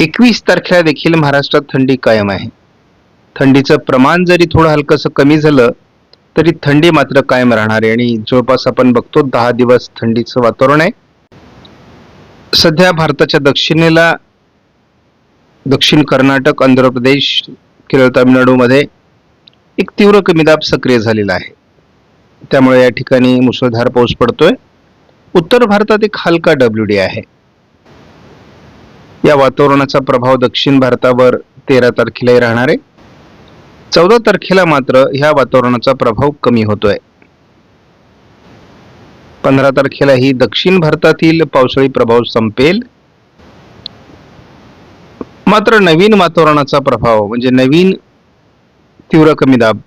एकवीस तारखेला देखील महाराष्ट्रात थंडी कायम आहे. थंडीचं प्रमाण जरी थोडं हलकंसं कमी झालं तरी थंडी मात्र कायम राहणार आहे आणि जवळपास आपण बघतो दहा दिवस थंडीचं वातावरण आहे. सध्या भारताच्या दक्षिणेला दक्षिण कर्नाटक आंध्र प्रदेश केरळ तामिळनाडूमध्ये एक तीव्र कमी दाब सक्रिय झालेला आहे. त्यामुळे या ठिकाणी मुसळधार पाऊस पडतोय. उत्तर भारतात एक हलका डब्ल्यू डी आहे. या वातावरणाचा प्रभाव दक्षिण भारतावर तेरा तारखेलाही राहणार आहे. चौदा तारखेला मात्र ह्या वातावरणाचा प्रभाव कमी होतोय. पंधरा तारखेला ही दक्षिण भारतातील पावसाळी प्रभाव संपेल. मात्र नवीन वातावरणाचा प्रभाव म्हणजे नवीन तीव्र कमी दाब.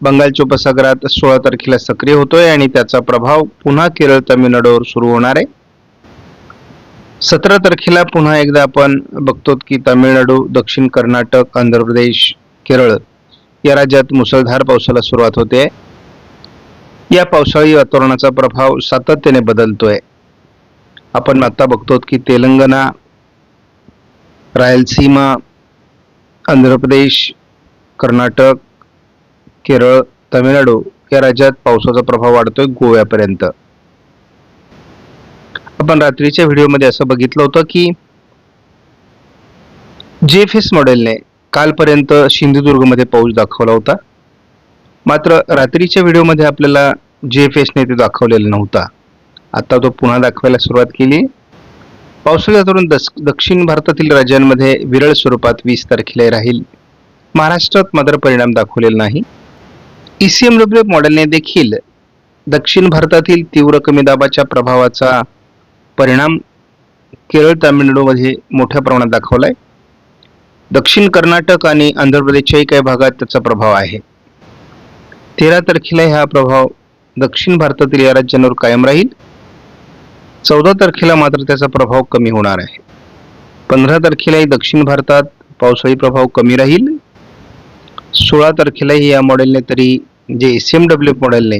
बंगालच्या उपसागरात सोळा तारखेला सक्रिय होतोय आणि त्याचा प्रभाव पुन्हा केरळ तामिळनाडूवर सुरू होणार आहे. सतरा तारखेला पुन्हा एकदा आपण बघतो की तामिळनाडू दक्षिण कर्नाटक आंध्र प्रदेश केरळ या राज्यात मुसळधार पावसाला सुरुवात होते. या पावसाळी वातावरणाचा प्रभाव सातत्याने बदलतोय. आपण आता बघतो की तेलंगणा रायलसीमा आंध्र प्रदेश कर्नाटक केरळ तामिळनाडू या राज्यात पावसाचा प्रभाव वाढतोय गोव्यापर्यंत. आपण रात्रीच्या व्हिडिओमध्ये असं बघितलं होतं की जेफेस मॉडेलने कालपर्यंत सिंधुदुर्गमध्ये पाऊस दाखवला होता. मात्र रात्रीच्या व्हिडिओमध्ये आपल्याला जेफेसने ते दाखवलेला नव्हता. आता तो पुन्हा दाखवायला सुरुवात केली. पावसाळ्या वातावरण दस दक्षिण भारतातील राज्यांमध्ये विरळ स्वरूपात वीस तारखेला राहील. महाराष्ट्रात मात्र परिणाम दाखवलेला नाही. E ईसीएमडब्ल्यू मॉडेलने देखील दक्षिण भारतातील तीव्र कमी दाबाच्या प्रभावाचा परिणाम केरळ तामिळनाडूमध्ये मोठ्या प्रमाणात दाखवला आहे दक्षिण कर्नाटक आणि आंध्र प्रदेशच्याही काही भागात त्याचा प्रभाव आहे. तेरा तारखेला हा प्रभाव दक्षिण भारतातील या राज्यांवर कायम राहील. चौदा तारखेला मात्र त्याचा प्रभाव कमी होणार आहे. पंधरा तारखेलाही दक्षिण भारतात पावसाळी प्रभाव कमी राहील. सोळा तारखेलाही या मॉडेलने तरी जे एस एम डब्ल्यू मॉडेलने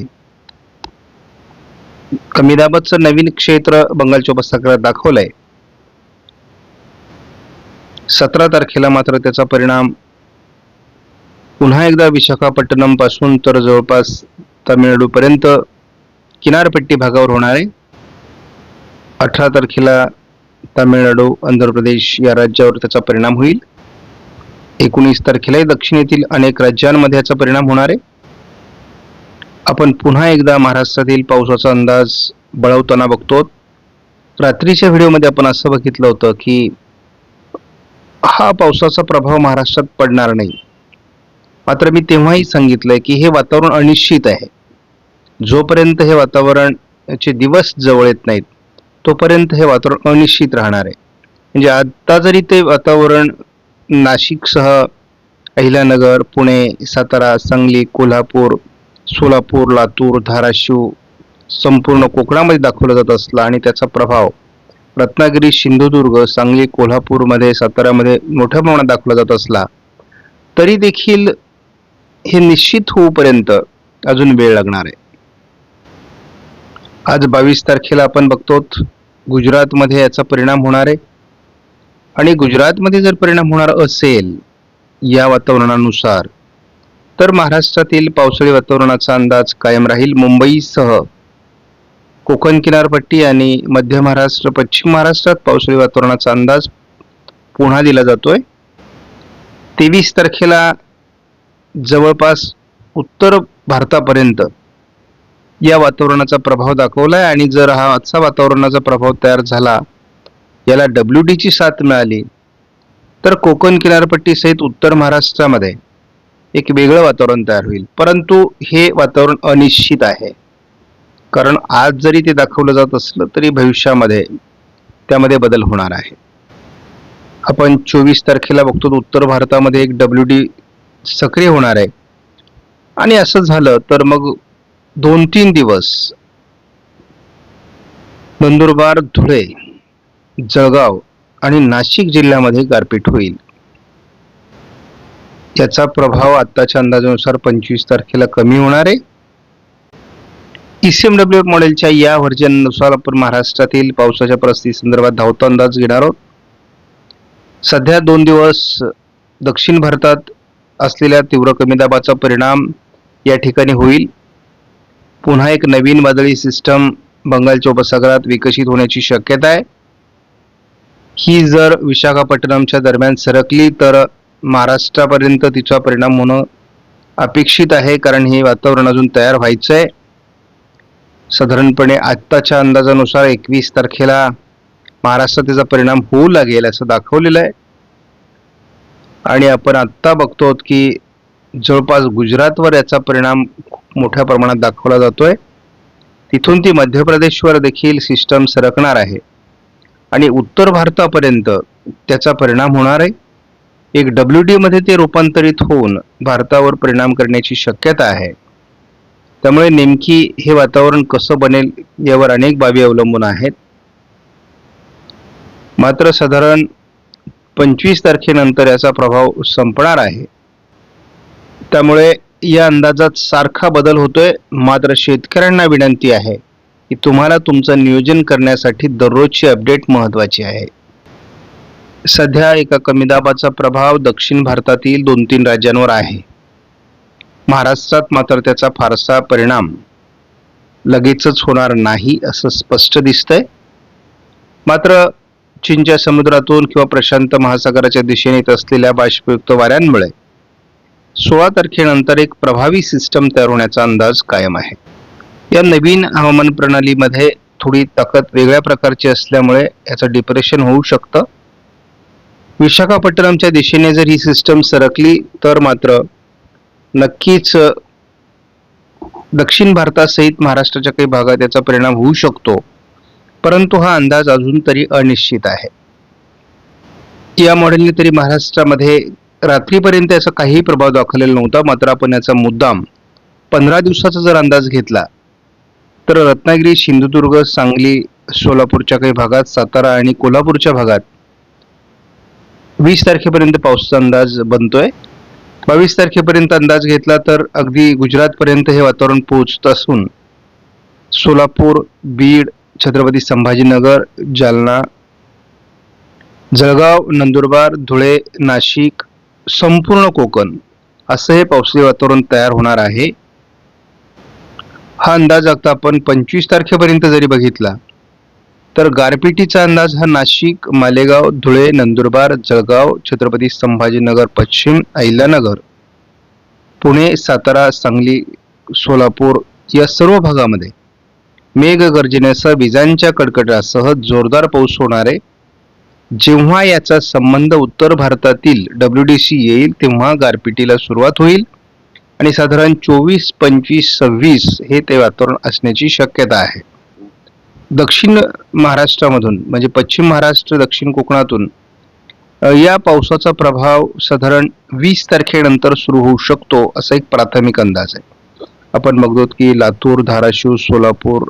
कमी दाबाचं नवीन क्षेत्र बंगालच्या उपसागरात दाखवलंय. सतरा तारखेला मात्र त्याचा परिणाम पुन्हा एकदा विशाखापट्टणमपासून तर जवळपास तामिळनाडूपर्यंत किनारपट्टी भागावर होणार आहे. अठरा तारखेला तामिळनाडू आंध्र प्रदेश या राज्यावर त्याचा परिणाम होईल. एकोणीस तारखेलाही दक्षिणेतील अनेक राज्यांमध्ये याचा परिणाम होणार आहे. आपण पुन्हा एकदा महाराष्ट्रातील पावसाचा अंदाज बळवताना बघतो. रात्रीच्या व्हिडिओमध्ये आपण असं बघितलं होतं की हा पावसाचा प्रभाव महाराष्ट्रात पडणार नाही. मात्र मी तेव्हाही सांगितलंय की हे वातावरण अनिश्चित आहे. जोपर्यंत हे वातावरण चे दिवस जवळ येत नाहीत तोपर्यंत हे वातावरण अनिश्चित राहणार आहे. म्हणजे आत्ता जरी ते वातावरण नाशिकसह अहिल्यानगर पुणे सातारा सांगली कोल्हापूर सोलापूर लातूर धाराशिव संपूर्ण कोकणामध्ये दाखवला जात असला आणि त्याचा प्रभाव रत्नागिरी सिंधुदुर्ग सांगली कोल्हापूरमध्ये साताऱ्यामध्ये मोठ्या प्रमाणात दाखवला जात असला तरी देखील हे निश्चित होऊपर्यंत अजून वेळ लागणार आहे. आज बावीस तारखेला आपण बघतो गुजरातमध्ये याचा परिणाम होणार आहे. आणि गुजरातमध्ये जर परिणाम होणार असेल या वातावरणानुसार उत्तर महाराष्ट्रातील पावसाळी वातावरणाचा अंदाज कायम राहील मुंबईसह. कोकण किनारपट्टी आणि मध्य महाराष्ट्र पश्चिम महाराष्ट्रात पावसाळी वातावरणाचा अंदाज पुन्हा दिला जातोय. तेवीस तारखेला जवळपास उत्तर भारतापर्यंत या वातावरणाचा प्रभाव दाखवलाय आणि जर हा आजचा वातावरणाचा प्रभाव तयार झाला याला डब्ल्यू डीची साथ मिळाली तर कोकण किनारपट्टी सहित उत्तर महाराष्ट्रामध्ये एक वेगळं वातावरण तयार होईल. परंतु हे वातावरण अनिश्चित आहे. कारण आज जरी ते दाखवलं जात असलं तरी भविष्यामध्ये त्यामध्ये बदल होणार आहे. आपण चोवीस तारखेला बघतो उत्तर भारतामध्ये एक डब्ल्यू डी सक्रिय होणार आहे. आणि असं झालं तर मग दोन तीन दिवस नंदुरबार धुळे जळगाव आणि नाशिक जिल्ह्यामध्ये गारपीट होईल. याचा प्रभाव आत्ताच्या अंदाजानुसार पंचवीस तारखेला कमी होणार आहे. ईसीएमडब्ल्यू मॉडेलच्या या व्हर्जननुसार आपण महाराष्ट्रातील पावसाच्या परिस्थितीसंदर्भात धावता अंदाज घेणार आहोत. सध्या दोन दिवस दक्षिण भारतात असलेल्या तीव्र कमी दाबाचा परिणाम या ठिकाणी होईल. पुन्हा एक नवीन वादळी सिस्टम बंगालच्या उपसागरात विकसित होण्याची शक्यता आहे. ही जर विशाखापट्टणमच्या दरम्यान सरकली तर महाराष्ट्रापर्यंत तिचा परिणाम होणं अपेक्षित आहे कारण हे वातावरण अजून तयार व्हायचं आहे साधारणपणे आत्ताच्या अंदाजानुसार एकवीस तारखेला महाराष्ट्रात त्याचा परिणाम होऊ लागेल असं दाखवलेलं आहे. आणि आपण आत्ता बघतो की जवळपास गुजरातवर याचा परिणाम खूप मोठ्या प्रमाणात दाखवला जातोय. तिथून ती मध्य प्रदेशवर देखील सिस्टम सरकणार आहे. आणि उत्तर भारतापर्यंत त्याचा परिणाम होणार आहे. एक डब्ल्यू डी मध्ये ते रूपांतरित होऊन भारतावर परिणाम करण्याची शक्यता आहे. त्यामुळे नेमकी हे वातावरण कसं बनेल यावर अनेक बाबी अवलंबून आहेत. मात्र साधारण पंचवीस तारखेनंतर याचा प्रभाव संपणार आहे. त्यामुळे या अंदाजात सारखा बदल होतोय मात्र शेतकऱ्यांना विनंती आहे की तुम्हाला तुमचं नियोजन करण्यासाठी दररोजची अपडेट महत्त्वाची आहे. सध्या एका कमी दाबाचा प्रभाव दक्षिण भारतातील दोन तीन राज्यांवर आहे. महाराष्ट्रात मात्र त्याचा फारसा परिणाम लगेचच होणार नाही असं स्पष्ट दिसतंय. मात्र चीनच्या समुद्रातून किंवा प्रशांत महासागराच्या दिशेने येत असलेल्या बाष्पयुक्त वाऱ्यांमुळे सोळा तारखेनंतर एक प्रभावी सिस्टम तयार होण्याचा अंदाज कायम आहे. या नवीन हवामान प्रणालीमध्ये थोडी ताकद वेगळ्या प्रकारची असल्यामुळे याचं डिप्रेशन होऊ शकतं. विशाखापट्टणमच्या दिशेने जर ही सिस्टम सरकली तर मात्र नक्कीच दक्षिण भारतासहित महाराष्ट्राच्या काही भागात याचा परिणाम होऊ शकतो. परंतु हा अंदाज अजून तरी अनिश्चित आहे. या मॉडेलने तरी महाराष्ट्रामध्ये रात्रीपर्यंत याचा काहीही प्रभाव दाखवलेला नव्हता मात्र आपण याचा मुद्दाम पंधरा दिवसाचा जर अंदाज घेतला तर रत्नागिरी सिंधुदुर्ग सांगली सोलापूरच्या काही भागात सातारा आणि कोल्हापूरच्या भागात वीस तारखेपर्यंत पावसाचा अंदाज बनतोय. बावीस तारखेपर्यंत अंदाज घेतला तर अगदी गुजरातपर्यंत हे वातावरण पोहोचत असून सोलापूर बीड छत्रपती संभाजीनगर जालना जळगाव नंदुरबार धुळे नाशिक संपूर्ण कोकण असं हे पावसाळी वातावरण तयार होणार आहे. हा अंदाज आता आपण पंचवीस तारखेपर्यंत जरी बघितला तर गारपिटीचा अंदाज हा नाशिक मालेगाव धुळे नंदुरबार जळगाव छत्रपती संभाजीनगर पश्चिम अहिल्यानगर पुणे सातारा सांगली सोलापूर या सर्व भागामध्ये मेघगर्जनेसह विजांच्या कडकडासह जोरदार पाऊस होणारे जेव्हा याचा संबंध उत्तर भारतातील डब्ल्यू डी सी येईल तेव्हा गारपिटीला सुरुवात होईल आणि साधारण चोवीस पंचवीस सव्वीस हे ते वातावरण असण्याची शक्यता आहे. दक्षिण महाराष्ट्रामधून म्हणजे पश्चिम महाराष्ट्र दक्षिण कोकणातून या पावसाचा प्रभाव साधारण वीस तारखेनंतर सुरू होऊ शकतो असा एक प्राथमिक अंदाज आहे. आपण बघतो की लातूर धाराशिव सोलापूर